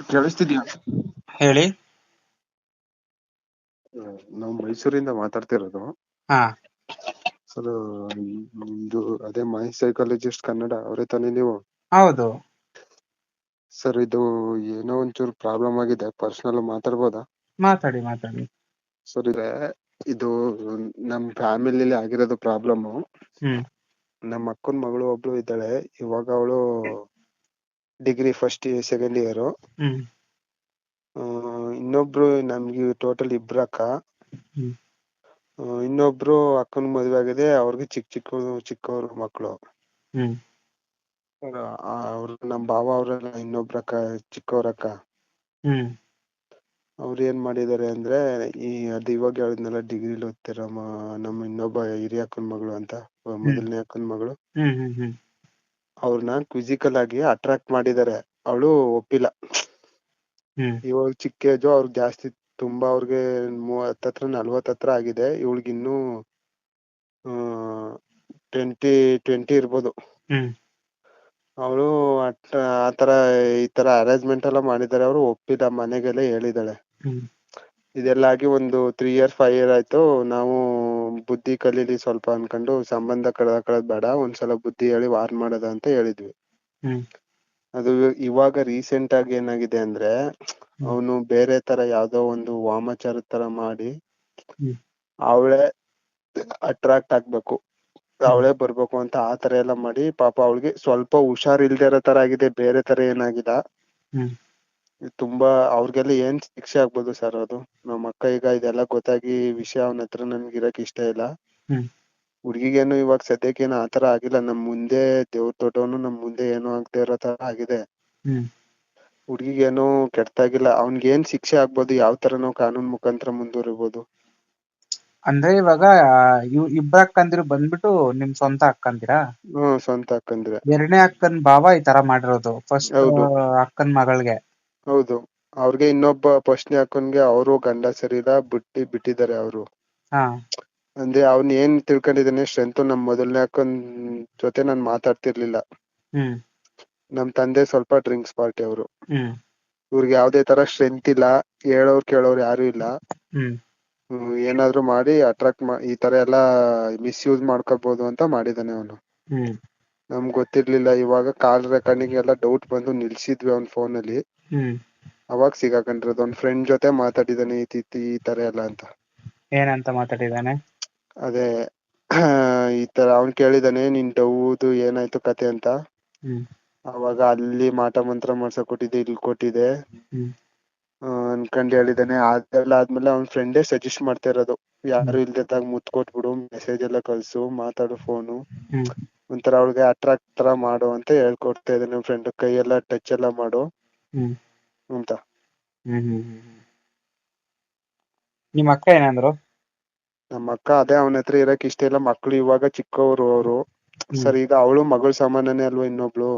ಕೇಳಿಸ್ತಿದ್ಯಾ? ಹೇಳಿ. ನಾವು ಮೈಸೂರಿಂದ ಮಾತಾಡ್ತಿರೋದು. ಹಾ. ಸರ್ ನಿಮ್ದು ಅದೇ ಮೈ ಸೈಕಾಲಜಿಸ್ಟ್ ಕನ್ನಡ ಅವರೇ ತಾನೇ ನೀವು? ಹೌದು. ಸರ್ ಇದು ಏನೋ ಒಂಚೂರು ಪ್ರಾಬ್ಲಮ್ ಆಗಿದೆ ಪರ್ಸನಲ್ ಮಾತಾಡ್ಬೋದಾ? ಮಾತಾಡಿ ಮಾತಾಡಿ. ಸರ್ ಇದೆ ಇದು ನಮ್ ಫ್ಯಾಮಿಲಿಲಿ ಆಗಿರೋದು ಪ್ರಾಬ್ಲಮ್. ಹ್ಮ್. ನಮ್ಮ ಅಕ್ಕನ ಮಗಳು ಒಬ್ಳು ಇದ್ದಾಳೆ ಇವಾಗ ಅವಳು degree first year second year ಹ್ಮ್. ಇನ್ನೊಬ್ರು ನಮ್ಗೆ ಟೋಟಲ್ ಇಬ್ರು ಅಕ್ಕ. ಇನ್ನೊಬ್ರು ಅಕ್ಕನ ಮದ್ವೆ ಆಗಿದೆ ಅವ್ರಿಗೆ ಚಿಕ್ಕ ಚಿಕ್ಕ ಚಿಕ್ಕವ್ರು ಮಕ್ಕಳು ಅವ್ರ ಅವ್ರು ನಮ್ ಭಾವ ಅವ್ರಲ್ಲ ಇನ್ನೊಬ್ರ ಅಕ್ಕ ಚಿಕ್ಕವ್ರ ಅಕ್ಕ. ಅವ್ರು ಏನ್ ಮಾಡಿದಾರೆ ಅಂದ್ರೆ ಈ ಅದು ಇವಾಗ ಹೇಳಿದ್ನಲ್ಲ ಡಿಗ್ರಿಲಿ ಓದ್ತಿರೋ ನಮ್ಮ ಇನ್ನೊಬ್ಬ ಹಿರಿಯ ಅಕ್ಕನ ಮಗಳು ಅಂತ ಮೊದಲನೇ ಅಕ್ಕನ ಮಗಳು. ಅವ್ರನ್ನ ಫಿಸಿಕಲ್ ಆಗಿ ಅಟ್ರಾಕ್ಟ್ ಮಾಡಿದಾರೆ. ಅವಳು ಒಪ್ಪಿಲ್ಲ. ಇವಾಗ ಚಿಕ್ಕ ಏಜು ಅವ್ರಿಗೆ ಜಾಸ್ತಿ ತುಂಬಾ ಅವ್ರಿಗೆ ಮೂವತ್ತ ಹತ್ರ ನಲ್ವತ್ತ್ ಹತ್ರ ಆಗಿದೆ. ಇವಳಿಗೆ ಇನ್ನು ಟ್ವೆಂಟಿ ಟ್ವೆಂಟಿ ಇರ್ಬೋದು. ಅವಳು ಆತರ ಈ ತರ ಅರೇಂಜ್ಮೆಂಟ್ ಎಲ್ಲ ಮಾಡಿದ್ದಾರೆ. ಅವರು ಒಪ್ಪಿಲ್ಲ ಮನೆಗೆಲ್ಲ ಹೇಳಿದಾಳೆ ಇದೆಲ್ಲ ಆಗಿ ಒಂದು ತ್ರೀ ಇಯರ್ ಫೈವ್ ಇಯರ್ ಆಯ್ತು. ನಾವು ಬುದ್ಧಿ ಕಲೀಲಿ ಸ್ವಲ್ಪ ಅನ್ಕೊಂಡು ಸಂಬಂಧ ಕಳ್ಕೊಳ್ಳೋದು ಬೇಡ. ಒಂದ್ಸಲ ಬುದ್ಧಿ ಹೇಳಿ ವಾರ್ ಮಾಡೋದ ಅಂತ ಹೇಳಿದ್ವಿ. ಹ್ಮ್. ಅದು ಇವಾಗ ರೀಸೆಂಟ್ ಆಗಿ ಏನಾಗಿದೆ ಅಂದ್ರೆ ಅವನು ಬೇರೆ ತರ ಯಾವ್ದೋ ಒಂದು ವಾಮಾಚಾರ ತರ ಮಾಡಿ ಹ್ಮ್. ಅವಳೇ ಅಟ್ರಾಕ್ಟ್ ಆಗ್ಬೇಕು. ಅವಳೇ ಬರ್ಬೇಕು ಅಂತ ಆ ತರ ಎಲ್ಲ ಮಾಡಿ ಪಾಪ ಅವಳಿಗೆ ಸ್ವಲ್ಪ ಹುಷಾರ್ ಇಲ್ದೇ ಇರೋ ತರ ಆಗಿದೆ. ಬೇರೆ ತರ ಏನಾಗಿಲ್ಲ. ಹ್ಮ್. ತುಂಬಾ ಅವ್ರಿಗೆಲ್ಲ ಏನ್ ಶಿಕ್ಷೆ ಆಗ್ಬೋದು ಸರ್ ಅದು? ನಮ್ಮ ಅಕ್ಕ ಈಗ ಇದೆಲ್ಲ ಗೊತ್ತಾಗಿ ವಿಷಯ ಅವನ ಹತ್ರ ನನ್ಗೆ ಇರಕ್ ಇಷ್ಟ ಇಲ್ಲ. ಹ್ಮ್. ಹುಡ್ಗಿಗೇನು ಇವಾಗ ಸದ್ಯಕ್ಕೇನು ಆತರ ಆಗಿಲ್ಲ. ನಮ್ ಮುಂದೆ ದೇವ್ರ ದೊಡ್ಡವನು ನಮ್ ಮುಂದೆ ಏನು ಆಗದೆ ಇರೋ ತರ ಆಗಿದೆ. ಹ್ಮ್. ಹುಡ್ಗಿಗೇನು ಕೆಟ್ಟಾಗಿಲ್ಲ ಅವ್ನಿಗೆ ಏನ್ ಶಿಕ್ಷೆ ಆಗ್ಬೋದು ಯಾವ ತರ ನಾವು ಕಾನೂನ್ ಮುಖಾಂತರ ಮುಂದುವರಿಬೋದು. ಅಂದ್ರೆ ಇವಾಗ ಇವ್ ಇಬ್ರ ಅಕ್ಕಂದಿರು ಬಂದ್ಬಿಟ್ಟು ನಿಮ್ ಸ್ವಂತ ಅಕ್ಕಂದಿರಾ ಹ್ಮ್ ಸ್ವಂತ ಅಕ್ಕಂದ್ರೆ ಎರಡನೇ ಅಕ್ಕನ್ ಭಾವ ಈ ತರ ಮಾಡಿರೋದು. ಫಸ್ಟ್ ಹೌದು. ಅಕ್ಕನ್ ಮಗಳಿಗೆ. ಹೌದು. ಅವ್ರಿಗೆ ಇನ್ನೊಬ್ಬ ಪ್ರಶ್ನೆ ಹಾಕೊಂಡ್ಗೆ ಅವರು ಗಂಡ ಸರಿ ಇಲ್ಲ ಬಿಟ್ಟಿ ಬಿಟ್ಟಿದ್ದಾರೆ ಅವರು. ಹಾ. ಅಂದ್ರೆ ಅವ್ನ್ ಏನ್ ತಿಳ್ಕೊಂಡಿದ್ದಾನೆ ಸ್ಟ್ರೆಂತ್ ನಮ್ ಮೊದಲನೇ ಅಕ್ಕನ ಜೊತೆ ನಾನ್ ಮಾತಾಡ್ತಿರ್ಲಿಲ್ಲ. ಹ್ಮ್. ನಮ್ ತಂದೆ ಸ್ವಲ್ಪ ಡ್ರಿಂಕ್ಸ್ ಪಾರ್ಟಿ ಅವರು. ಹ್ಮ್. ಇವ್ರಿಗೆ ಯಾವ್ದೇ ತರ ಸ್ಟ್ರೆಂತ್ ಇಲ್ಲ ಹೇಳೋರ್ ಕೇಳೋರ್ ಯಾರು ಇಲ್ಲ. ಹ್ಮ್. ಹ್ಮ್, ಏನಾದ್ರು ಮಾಡಿ ಅಟ್ರಾಕ್ಟ್ ಈ ತರ ಎಲ್ಲ ಮಿಸ್ಯೂಸ್ ಮಾಡ್ಕೋಬಹುದು ಅಂತ ಮಾಡಿದಾನೆ ಅವನು. ಹ್ಮ್. ನಮ್ಗ್ ಗೊತ್ತಿರ್ಲಿಲ್ಲ. ಇವಾಗ ಕಾಲ್ ರೆಕಾರ್ಡಿಂಗ್ ಎಲ್ಲ ಡೌಟ್ ಬಂದು ನಿಲ್ಸಿದ್ವಿ ಅವ್ನ್ ಫೋನ್ ಅಲ್ಲಿ. ಹ್ಮ್. ಅವಾಗ ಸಿಗಾಕೊಂಡಿರೋದು. ಒಂದ್ ಫ್ರೆಂಡ್ ಜೊತೆ ಮಾತಾಡಿದಾನೆ ಈ ತಿ- ಈ ತರ ಎಲ್ಲ ಅಂತ. ಏನಂತ ಮಾತಾಡಿದಾನೆ? ಅದೇ ಈ ತರ ಅವ್ನ್ ಕೇಳಿದಾನೆ ನಿನ್ ಡೌದು ಏನಾಯ್ತು ಕತೆ ಅಂತ. ಹ್ಮ್. ಅವಾಗ ಅಲ್ಲಿ ಮಾಟ ಮಂತ್ರ ಮಾಡ್ಸಕ್ ಕೊಟ್ಟಿದ್ದೆ ಇಲ್ಲಿ ಕೊಟ್ಟಿದೆ ಹ್ಮ್. ಅನ್ಕೊಂಡ್ ಹೇಳಿದಾನೆ. ಅದೆಲ್ಲ ಆದ್ಮೇಲೆ ಅವ್ನ್ ಫ್ರೆಂಡೇ ಸಜೆಸ್ಟ್ ಮಾಡ್ತಾ ಇರೋದು. ಯಾರು ಇಲ್ದಿದ್ದಾಗ ಮುತ್ ಕೊಟ್ಬಿಡು ಮೆಸೇಜ್ ಎಲ್ಲ ಕಳ್ಸು ಮಾತಾಡು ಫೋನು ಒಂತರ ಒಂಥರ ಅವಳಿಗೆ ಅಟ್ರಾಕ್ಟ್ ತರ ಮಾಡು ಅಂತ ಹೇಳ್ಕೊಡ್ತಾ ಇದ್ದೆ ಇದ್ದಾನೆ ಫ್ರೆಂಡ್ ಕೈ ಎಲ್ಲ ಟಚ್ ಎಲ್ಲ ಮಾಡು. ಅಂತ. ಹ್ಮ್ ಹ್ಮ್ ಹ್ಮ್ ಹ್ಮ್. ನಿಮ್ ಅಕ್ಕ ಏನಂದ್ರು? ನಮ್ಮ ಅಕ್ಕ ಅದೇ ಅವನ ಹತ್ರ ಇರಕ್ ಇಷ್ಟ ಇಲ್ಲ. ಮಕ್ಳು ಇವಾಗ ಚಿಕ್ಕವರು ಅವರು. ಸರಿ ಈಗ ಅವಳು ಮಗಳ ಸಾಮಾನ್ಯನೇ ಅಲ್ವಾ ಇನ್ನೊಬ್ಳು?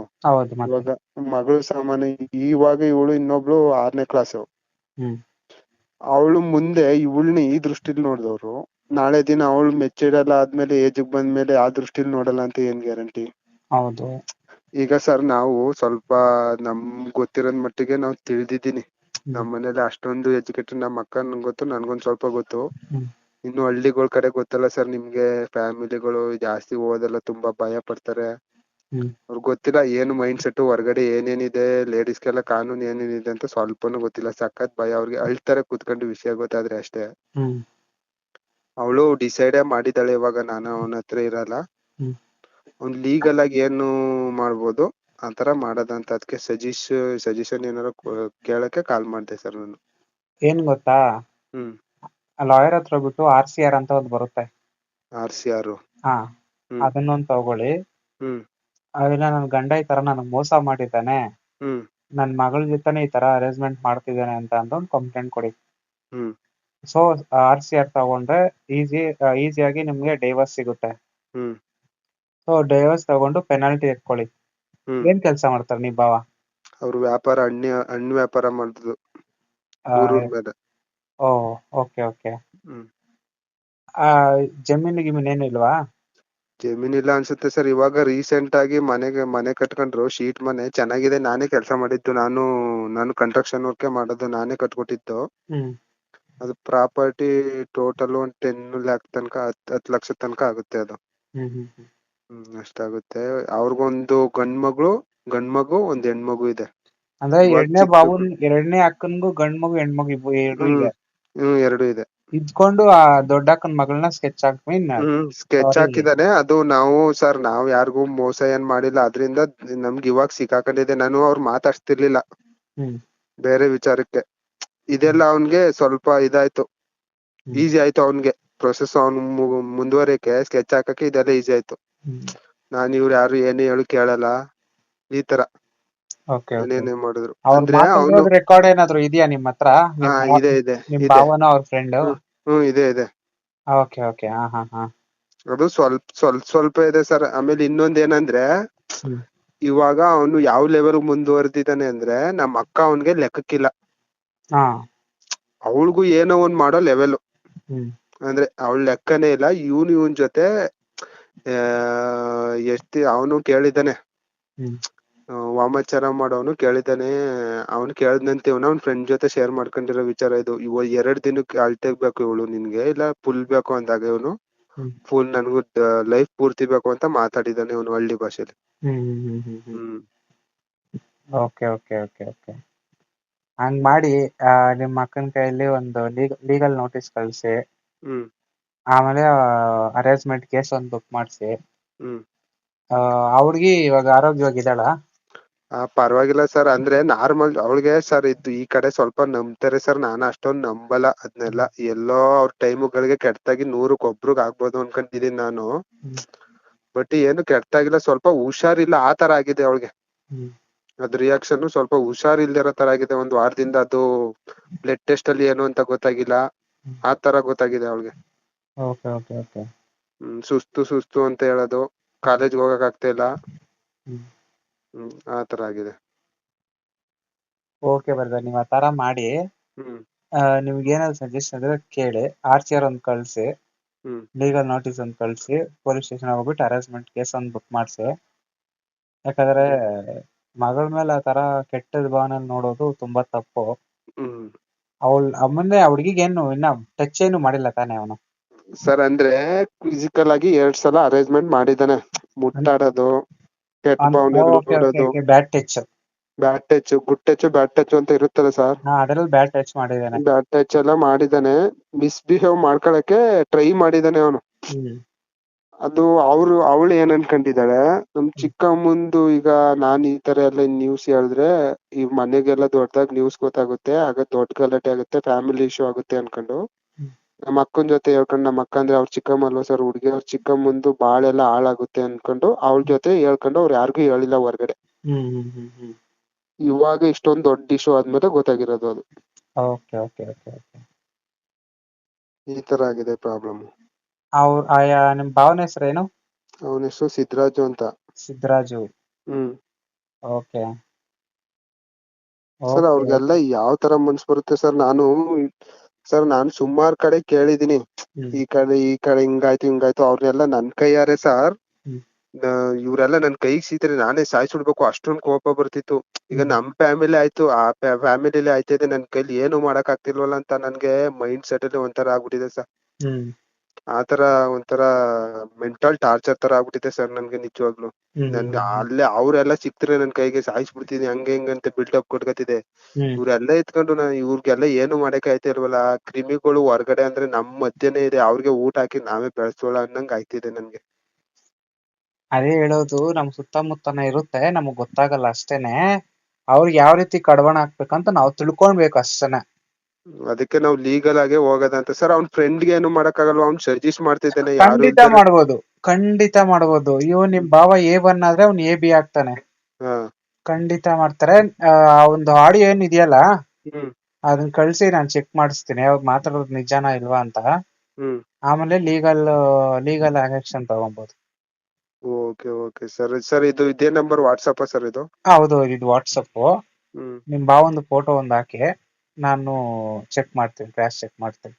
ಇವಾಗ ಮಗಳ ಸಾಮಾನ ಇವಾಗ ಇವಳು ಇನ್ನೊಬ್ಳು ಆರನೇ ಕ್ಲಾಸ್ ಅವಳು ಮುಂದೆ ಇವಳನ್ನ ಈ ದೃಷ್ಟಿಲಿ ನೋಡಿದವರು. ನಾಳೆ ದಿನ ಅವಳು ಮೆಚ್ಚಿಡಲ್ಲ ಆದ್ಮೇಲೆ ಏಜ್ ಬಂದ್ಮೇಲೆ ಆ ದೃಷ್ಟಿಲಿ ನೋಡಲ್ಲ ಅಂತ ಏನ್ ಗ್ಯಾರಂಟಿ ಹೌದು. ಈಗ ಸರ್ ನಾವು ಸ್ವಲ್ಪ ನಮ್ ಗೊತ್ತಿರೋದ್ ಮಟ್ಟಿಗೆ ನಾವು ತಿಳಿದಿದ್ದೀನಿ. ನಮ್ಮ ಮನೇಲಿ ಅಷ್ಟೊಂದು ಎಜುಕೇಟೆಡ್ ನಮ್ಮ ಅಕ್ಕ ಗೊತ್ತು ನನ್ಗೊಂದ್ ಸ್ವಲ್ಪ ಗೊತ್ತು. ಇನ್ನು ಹಳ್ಳಿಗಳ ಕಡೆ ಗೊತ್ತಲ್ಲ ಸರ್ ನಿಮ್ಗೆ ಫ್ಯಾಮಿಲಿಗಳು ಜಾಸ್ತಿ ಓದಲ್ಲ ತುಂಬಾ ಭಯ ಪಡ್ತಾರೆ. ಅವ್ರಿಗೆ ಗೊತ್ತಿಲ್ಲ ಏನು ಮೈಂಡ್ ಸೆಟ್ ಹೊರಗಡೆ ಏನೇನಿದೆ ಲೇಡೀಸ್ಗೆಲ್ಲ ಕಾನೂನು ಏನೇನಿದೆ ಅಂತ ಸ್ವಲ್ಪನೂ ಗೊತ್ತಿಲ್ಲ. ಸಖತ್ ಭಯ ಅವ್ರಿಗೆ ಅಳ್ತಾರೆ ಕುತ್ಕೊಂಡು ವಿಷಯ ಗೊತ್ತಾದ್ರೆ ಅಷ್ಟೇ. ಹ್ಮ್. ಅವಳು ಡಿಸೈಡೇ ಮಾಡಿದಾಳೆ ಇವಾಗ ನಾನು ಅವನ ಹತ್ರ ಇರಲ್ಲ. ಅವ್ನ್ ಲೀಗಲ್ ಆಗಿ ಏನು ಮಾಡ್ಬೋದು ಆತರ ಮಾಡೋದಂತ ಅದಕ್ಕೆ ಸಜೆಸ್ ಸಜೆಷನ್ ಏನಾರ ಕೇಳಕ್ಕೆ ಕಾಲ್ ಮಾಡಿದೆ ಸರ್ ನಾನು. ಏನ್ ಗೊತ್ತಾ? ಹ್ಮ್. ಲಾಯರ್ ಹತ್ರ ಬಿಟ್ಟು ಆರ್ ಸಿ ಆರ್ ಅಂತ ಒಂದ್ ಬರುತ್ತೆ. ಆರ್ ಸಿ ಆರ್ ಅದನ್ನೊಂದ್ ತಗೊಳ್ಳಿ. ಹ್ಮ್. ಅವೆಲ್ಲ ನನ್ ಗಂಡ ಈ ತರ ನನಗ್ ಮೋಸ ಮಾಡಿದ್ದಾನೆ. ಹ್ಮ್. ನನ್ ಮಗಳ ಜೊತೆನೆ ಈ ತರ ಅರೇಂಜ್ಮೆಂಟ್ ಮಾಡ್ತಿದ್ದಾನೆ ಅಂತ ಅಂದ್ ಒಂದು ಕಂಪ್ಲೇಂಟ್ ಕೊಡಿ. ಹ್ಮ್. ಸೊ ಆರ್ ಸಿ ಆರ್ ತಗೊಂಡ್ರೆ ಈಸಿ ಈಸಿಯಾಗಿ ನಿಮ್ಗೆ ಡೈವರ್ಸ್ ಸಿಗುತ್ತೆ. ಹ್ಮ್. ಸೊ ಡೈವರ್ಸ್ ತಗೊಂಡು ಪೆನಾಲ್ಟಿ ಎತ್ಕೊಳ್ಳಿ. ಹ್ಮ್. ಏನ್ ಕೆಲಸ ಮಾಡ್ತಾರೆ ನೀ ಭಾವ? ಅವ್ರು ವ್ಯಾಪಾರ ಹಣ್ಣಿ ಹಣ್ಣು ವ್ಯಾಪಾರ ಊರೂರ್ ಮೇಲೆ. ಓ ಓಕೆ ಓಕೆ. ಹ್ಮ್. ಆ ಜಮೀನು ಗಿಮೀನ್ ಏನು ಇಲ್ವಾ ಜಮೀನ್ ಇಲ್ಲ ಅನ್ಸುತ್ತೆ ಸರ್. ಇವಾಗ ರೀಸೆಂಟ್ ಆಗಿ ಮನೆಗೆ ಮನೆ ಕಟ್ಕೊಂಡ್ರು ಶೀಟ್ ಮನೆ ಚೆನ್ನಾಗಿದೆ ನಾನೇ ಕೆಲಸ ಮಾಡಿದ್ದು. ನಾನು ನಾನು ಕನ್ಸ್ಟ್ರಕ್ಷನ್ ವರ್ಕ್ ಮಾಡೋದು ನಾನೇ ಕಟ್ಕೊಟ್ಟಿದ್ದು. ಹ್ಮ್. ಅದು ಪ್ರಾಪರ್ಟಿ ಟೋಟಲ್ ಒಂದ್ ಟೆನ್ ಲ್ಯಾಕ್ ತನಕ ಹತ್ ಹತ್ತು ಲಕ್ಷ ತನಕ ಆಗುತ್ತೆ ಅದು. ಹ್ಮ್ ಹ್ಮ್ ಹ್ಮ್. ಹ್ಮ್ ಅಷ್ಟಾಗುತ್ತೆ ಅವ್ರಿಗೊಂದು ಗಂಡ್ ಮಗಳು ಗಂಡ್ ಮಗು ಒಂದ್ ಹೆಣ್ಮಗು ಇದೆ. ಅಂದ್ರೆ ಇವಾಗ್ ಎರಡನೇ. ಬಾವುನ್ ಎರಡನೇ ಅಕ್ಕನ್ಗೂ ಗಂಡ್ ಮಗು ಹೆಣ್ಮಗು ಮಗು ಎರಡು ಹ್ಮ್ ಇದೆ. ಹ್ಮ್ ಎರಡು ಇದೆ. ಇದ್ಕೊಂಡು ಆ ದೊಡ್ಡಕ್ಕನ ಮಗಳನ್ನ ಸ್ಕೆಚ್ ಹಾಕ್ತೀನಿ ಹ್ಮ್ ಸ್ಕೆಚ್ ಹಾಕಿದಾನೆ ಅದು ನಾವು ಸರ್ ನಾವ್ ಯಾರಿಗೂ ಮೋಸ ಏನ್ ಮಾಡಿಲ್ಲ. ಅದ್ರಿಂದ ನಮ್ಗೆ ಇವಾಗ ಸಿಕ್ಕಾಕೊಂಡಿದೆ ನಾನು ಅವ್ರು ಮಾತಾಡ್ಸ್ತಿರ್ಲಿಲ್ಲ. ಹ್ಮ್. ಬೇರೆ ವಿಚಾರಕ್ಕೆ. ಇದೆಲ್ಲ ಅವನ್ಗೆ ಸ್ವಲ್ಪ ಇದಾಯ್ತು. ಈಸಿ ಆಯ್ತು ಅವನ್ಗೆ. ಪ್ರೊಸೆಸ್ ಅವ್ನ್ ಮುಂದುವರಿಕೆ ಮುಂದುವರಿಯಕ್ಕೆ ಸ್ಕೆಚ್ ಹಾಕಕ್ಕೆ ಇದೆಲ್ಲ ಈಸಿ ಆಯ್ತು. ಹ್ಮ್. ನಾನ್ ಇವ್ರು ಯಾರು ಏನೇ ಹೇಳು ಕೇಳಲ್ಲ. ಈ ತರ. ಓಕೆ ಏನೇನೇ ಮಾಡಿದ್ರು. ಅಂದ್ರೆ ಅವನು ರೆಕಾರ್ಡ್ ಏನಾದ್ರು ಇದೆಯಾ ನಿಮ್ಮ ಹತ್ರ? ಹಾ ಇದೆ ಇದೆ ನಿಮ್ ಇದೆ. ಭಾವನ ಅವ್ರ ಫ್ರೆಂಡ್ ಹ್ಮ್. ಇದೆ ಇದೆ. ಓಕೆ ಓಕೆ ಹಾ ಹಾ ಹಾ. ಅದು ಸ್ವಲ್ಪ ಸ್ವಲ್ಪ ಸ್ವಲ್ಪ ಇದೆ ಸರ್. ಆಮೇಲೆ ಇನ್ನೊಂದ್ ಏನಂದ್ರೆ ಹ್ಮ್. ಇವಾಗ ಅವನು ಯಾವ ಲೆವೆಲ್ ಮುಂದುವರೆದಿದ್ದಾನೆ ಅಂದ್ರೆ ನಮ್ಮ ಅಕ್ಕ ಅವನ್ಗೆ ಲೆಕ್ಕಕ್ಕಿಲ್ಲ. ಹಾ. ಅವಳಿಗೂ ಏನೋ ಒಂದ್ ಮಾಡೋ ಲೆವೆಲ್ ಹ್ಮ್. ಅಂದ್ರೆ ಅವಳ ಲೆಕ್ಕನೇ ಇಲ್ಲ. ಇವನು ಇವನ್ ಜೊತೆ ಆ ಎಷ್ಟಿ ಅವನು ಕೇಳಿದ್ದಾನೆ. ಹ್ಮ್. ವಾಮಾಚಾರ ಮಾಡೋನು ಕೇಳಿದಾನೆ ಅವನು ಕೇಳ್ದಂತೆ ಇವನು ಅವ್ನ ಫ್ರೆಂಡ್ ಜೊತೆ ಶೇರ್ ಮಾಡ್ಕೊಂಡಿರೋ ವಿಚಾರ ಇದು. ಇವ ಎರಡ್ ದಿನಕ್ಕೆ ಅಳ್ತೆಗ್ ಬೇಕು ಇವಳು ನಿನ್ಗೆ ಇಲ್ಲ ಫುಲ್ ಬೇಕು ಅಂದಾಗ ಇವನು. ಫುಲ್ ನನ್ಗೂ ಲೈಫ್ ಪೂರ್ತಿ ಬೇಕು ಅಂತ ಮಾತಾಡಿದಾನೆ ಇವನು ಹಳ್ಳಿ ಭಾಷೆಲಿ. Okay okay okay okay. ಹಂಗ್ ಮಾಡಿ ನಿಮ್ಮ ಅಕ್ಕನ ಕೈಯಲ್ಲಿ ಒಂದು ಲೀಗಲ್ ನೋಟಿಸ್ ಕಳ್ಸಿ. ಆಮೇಲೆ ಅರೇಂಜ್ಮೆಂಟ್ ಕೇಸ್ ಒಂದು ಬುಕ್ ಮಾಡಿಸಿ. ಆ ಹುಡ್ಗಿ ಇವಾಗ ಆರೋಗ್ಯವಾಗಿದ್ದಾಳ ಆ ಪರವಾಗಿಲ್ಲ ಸರ್ ಅಂದ್ರೆ ನಾರ್ಮಲ್ ಅವಳಿಗೆ ಸರ್ ಇದು ಈ ಕಡೆ ಸ್ವಲ್ಪ ನಂಬ್ತಾರೆ ಸರ್ ನಾನು ಅಷ್ಟೊಂದು ನಂಬಲ್ಲ. ಅದ್ನೆಲ್ಲ ಎಲ್ಲೋ ಅವ್ರ ಟೈಮುಗಳಿಗೆ ಕೆಟ್ಟಾಗಿ ನೂರಕ್ ಒಬ್ರಿಗೆ ಆಗ್ಬೋದು ಅನ್ಕೊಂಡಿದೀನಿ ನಾನು. ಬಟ್ ಏನು ಕೆಟ್ಟಾಗಿಲ್ಲ ಸ್ವಲ್ಪ ಹುಷಾರಿಲ್ಲ. ಆ ತರ ಆಗಿದೆ ಅವಳಿಗೆ. ಅದ್ ರಿಯಾಕ್ಷನ್ ಸ್ವಲ್ಪ ಹುಷಾರಿಲ್ದಿರೋ ತರ ಆಗಿದೆ. ಒಂದ್ ವಾರದಿಂದ ಅದು ಬ್ಲಡ್ ಟೆಸ್ಟ್ ಅಲ್ಲಿ ಏನು ಅಂತ ಗೊತ್ತಾಗಿಲ್ಲ. ಆ ತರ ಗೊತ್ತಾಗಿದೆ ಅವಳಿಗೆ. ಸುಸ್ತು ಸುಸ್ತು ಅಂತ ಹೇಳೋದು. ಕಾಲೇಜ್ ಹೋಗಕ್ ಆಗ್ತಾ ಇಲ್ಲ. ಹ್ಮ್ ಆ ತರ ಆಗಿದೆ. ಓಕೆ ಬ್ರದರ್ ನೀವು ಆ ತರ ಮಾಡಿ. ಹ್ಮ್. ನಿಮ್ಗೆ ಏನಾದ್ರು ಸಜೆಷನ್ ಇದ್ರೆ ಕೇಳಿ. ಆರ್ಚಿಯರ್ ಒಂದು ಕಳ್ಸಿ. ಹ್ಮ್. ಲೀಗಲ್ ನೋಟಿಸ್ ಒಂದು ಕಳ್ಸಿ. ಪೊಲೀಸ್ ಸ್ಟೇಷನ್ ಹೋಗ್ಬಿಟ್ಟು ಅರೇಂಜ್ಮೆಂಟ್ ಕೇಸ್ ಒಂದು ಬುಕ್ ಮಾಡಿಸಿ. ಯಾಕಂದ್ರೆ ಮಗಳ ಮೇಲೆ ಆ ತರ ಕೆಟ್ಟದ ಭಾವನೆ ನೋಡೋದು ತುಂಬಾ ತಪ್ಪು. ಹ್ಮ್. ಅವಳ ಮುಂದೆ ಆ ಹುಡುಗಿಗೆ ಏನು ಇನ್ನ ಟಚ್ ಏನು ಮಾಡಿಲ್ಲ ತಾನೇ ಅವನು. ಸರ್ ಅಂದ್ರೆ ಫಿಸಿಕಲ್ ಆಗಿ ಎರಡ್ ಸಲ ಅರೇಂಜ್ಮೆಂಟ್ ಮಾಡಿದಾನೆ ಮುಟ್ಟಾಡೋದು. ನೋಡೋದು bad touch bad touch good touch bad touch ಅಂತ ಇರುತ್ತಲ್ಲ ಸರ್ ಅದರಲ್ಲಿ ಬ್ಯಾಟ್ ಟಚ್ ಮಾಡಿದಾನೆ ಬ್ಯಾಟ್ ಟಚ್ ಎಲ್ಲ ಮಾಡಿದಾನೆ ಮಿಸ್ಬಿಹೇವ್ ಮಾಡ್ಕೊಳಕ್ಕೆ ಟ್ರೈ ಮಾಡಿದಾನೆ ಅವನು. ಅದು ಅವ್ರು ಅವಳು ಏನ್ ಅನ್ಕೊಂಡಿದ್ದಾಳೆ? ನಮ್ ಚಿಕ್ಕಮ್ಮಂದು ಈಗ ನಾನ್ ಈ ತರ ಎಲ್ಲ ನ್ಯೂಸ್ ಹೇಳಿದ್ರೆ ಈ ಮನೆಗೆಲ್ಲ ದೊಡ್ಡದಾಗ್ ನ್ಯೂಸ್ ಗೊತ್ತಾಗುತ್ತೆ ಆಗ ದೊಡ್ಡ ಗಲಾಟೆ ಆಗುತ್ತೆ ಫ್ಯಾಮಿಲಿ ಇಶ್ಯೂ ಆಗುತ್ತೆ ಅನ್ಕೊಂಡು. ನಮ್ಮ ಅಕ್ಕನ ಜೊತೆ ಹೇಳ್ಕೊಂಡು ನಮ್ಮ ಅಕ್ಕ ಅಂದ್ರೆ ಅವ್ರ ಚಿಕ್ಕಮ್ಮ ಅಲ್ವಾ ಸರ್ ಹುಡುಗಿ ಅವ್ರ ಚಿಕ್ಕಮ್ಮಂದು ಬಾಳೆಲ್ಲ ಹಾಳಾಗುತ್ತೆ ಅನ್ಕೊಂಡು ಅವಳ ಜೊತೆ ಹೇಳ್ಕೊಂಡು ಅವ್ರು ಯಾರಿಗೂ ಹೇಳಿಲ್ಲ ಹೊರ್ಗಡೆ. ಇವಾಗ ಇಷ್ಟೊಂದ್ ದೊಡ್ಡ ಇಶ್ಯೂ ಆದ್ಮೇಲೆ ಗೊತ್ತಾಗಿರೋದು ಅದು. ಈ ತರ ಆಗಿದೆ ಪ್ರಾಬ್ಲಮ್ ಅವ್ರ ನಿಮ್ ಭಾವನ ಹೆಸರೇನು ಅವನ ಹೆಸರು ಸಿದ್ದರಾಜು ಅಂತ. ಸಿದ್ದರಾಜು ಹ್ಮ್. ಓಕೆ ಸರ್ ಅವ್ರಿಗೆಲ್ಲ ಯಾವ ತರ ಮನ್ಸ್ ಬರುತ್ತೆ ಸರ್ ನಾನು ಸರ್ ನಾನು ಸುಮಾರ್ ಕಡೆ ಕೇಳಿದೀನಿ. ಈ ಕಡೆ ಈ ಕಡೆ ಹಿಂಗಾಯ್ತು ಹಿಂಗಾಯ್ತು ಅವ್ರನ್ನೆಲ್ಲ ನನ್ ಕೈಯಾರೆ ಸರ್. ಇವರೆಲ್ಲ ನನ್ ಕೈಗ್ ಸಿದ್ರೆ ನಾನೇ ಸಾಯಿಸ್ಬಿಡ್ಬೇಕು. ಅಷ್ಟೊಂದ್ ಕೋಪ ಬರ್ತಿತ್ತು. ಈಗ. ನಮ್ ಫ್ಯಾಮಿಲಿ ಆಯ್ತು. ಆ ಫ್ಯಾಮಿಲಿ ಆಯ್ತಿದೆ ನನ್ ಕೈಲಿ ಏನು ಮಾಡಕ್ ಆಗ್ತಿಲ್ವಲ್ಲ ಅಂತ ನನ್ಗೆ ಮೈಂಡ್ ಸೆಟ್ ಅಲ್ಲಿ ಒಂಥರ ಆಗ್ಬಿಟ್ಟಿದೆ ಸರ್ ಆತರ ಒಂಥರ ಮೆಂಟಲ್ ಟಾರ್ಚರ್ ತರ ಆಗ್ಬಿಟ್ಟಿದೆ ಸರ್ ನನ್ಗೆ ನಿಜವಾಗ್ಲು. ನನ್ಗೆ ಅಲ್ಲೇ ಅವ್ರೆಲ್ಲ ಸಿಕ್ತಿರೆ ನನ್ ಕೈಗೆ ಸಾಯಿಸ್ಬಿಡ್ತೀನಿ ಹಂಗೆ ಹಿಂಗೆ ಅಂತ ಅಪ್ ಕೊಟ್ಕೊತಿದೆ ಇವ್ರೆಲ್ಲ ಎತ್ಕೊಂಡು ನಾ ಇವ್ರಿಗೆಲ್ಲ ಏನು ಮಾಡಕ್ಕೆ ಆಯ್ತಾ ಇಲ್ವಲ್ಲ ಕ್ರಿಮಿಗಳು ಹೊರಗಡೆ ಅಂದ್ರೆ ನಮ್ ಮಧ್ಯನೇ ಇದೆ ಅವ್ರಿಗೆ ಊಟ ಹಾಕಿ ನಾವೇ ಬೆಳೆಸೋಳ ಅನ್ನಂಗ್ ಆಯ್ತಿದೆ ನನ್ಗೆ. ಅದೇ ಹೇಳೋದು ನಮ್ ಸುತ್ತಮುತ್ತನ ಇರುತ್ತೆ ನಮಗ್ ಗೊತ್ತಾಗಲ್ಲ ಅಷ್ಟೇನೆ. ಅವ್ರಿಗೆ ಯಾವ ರೀತಿ ಕಡವಾಣ ಹಾಕ್ಬೇಕಂತ ನಾವು ತಿಳ್ಕೊಳ್ಬೇಕು ಅಷ್ಟೇನೆ. ಅದಕ್ಕೆ ನಾವು ಲೀಗಲ್ ಆಗೇ ಹೋಗೋದಂತ ಸರ್ ಅವ್ನ ಫ್ರೆಂಡ್ಗೆ ಏನು ಮಾಡಕ್ಕಾಗಲ್ವಾ? ಅವ್ನ್ ಸಜೆಸ್ಟ್ ಮಾಡ್ತಿದ್ದಾನೆ ಯಾರು ಖಂಡಿತ ಮಾಡ್ಬೋದು. ಖಂಡಿತ ಮಾಡ್ಬೋದು. ಇವ್ ನಿಮ್ ಭಾವ ಎ ಒನ್ ಆದ್ರೆ ಅವ್ನ್ ಎ ಬಿ ಆಗ್ತಾನೆ. ಹಾ. ಖಂಡಿತ ಮಾಡ್ತಾರೆ. ಆ ಒಂದು ಆಡಿಯೋ ಏನ್ ಇದೆಯಲ್ಲ? ಹ್ಮ್. ಅದನ್ನ ಕಳ್ಸಿ ನಾನು ಚೆಕ್ ಮಾಡಿಸ್ತೀನಿ. ಅವ್ರು ಮಾತಾಡೋದು ನಿಜಾನಾ ಇಲ್ವಾ ಅಂತ. ಹ್ಮ್. ಆಮೇಲೆ ಲೀಗಲ್ ಲೀಗಲ್ ಆಕ್ಷನ್ ತಗೊಬೋದು. Okay okay. ಸರ್ ಸರ್ ಇದು ಇದೇ ನಂಬರ್ ವಾಟ್ಸಪ್ ಸರ್ ಇದು? ಹೌದು ಇದು ವಾಟ್ಸಪ್ ಹ್ಮ್. ನಿಮ್ ಭಾವಂದು ಫೋಟೋ ಒಂದ್ ಹಾಕಿ. ನಾನು ಚೆಕ್ ಮಾಡ್ತೀನಿ ಕ್ರ್ಯಾಶ್ ಚೆಕ್ ಮಾಡ್ತೀನಿ.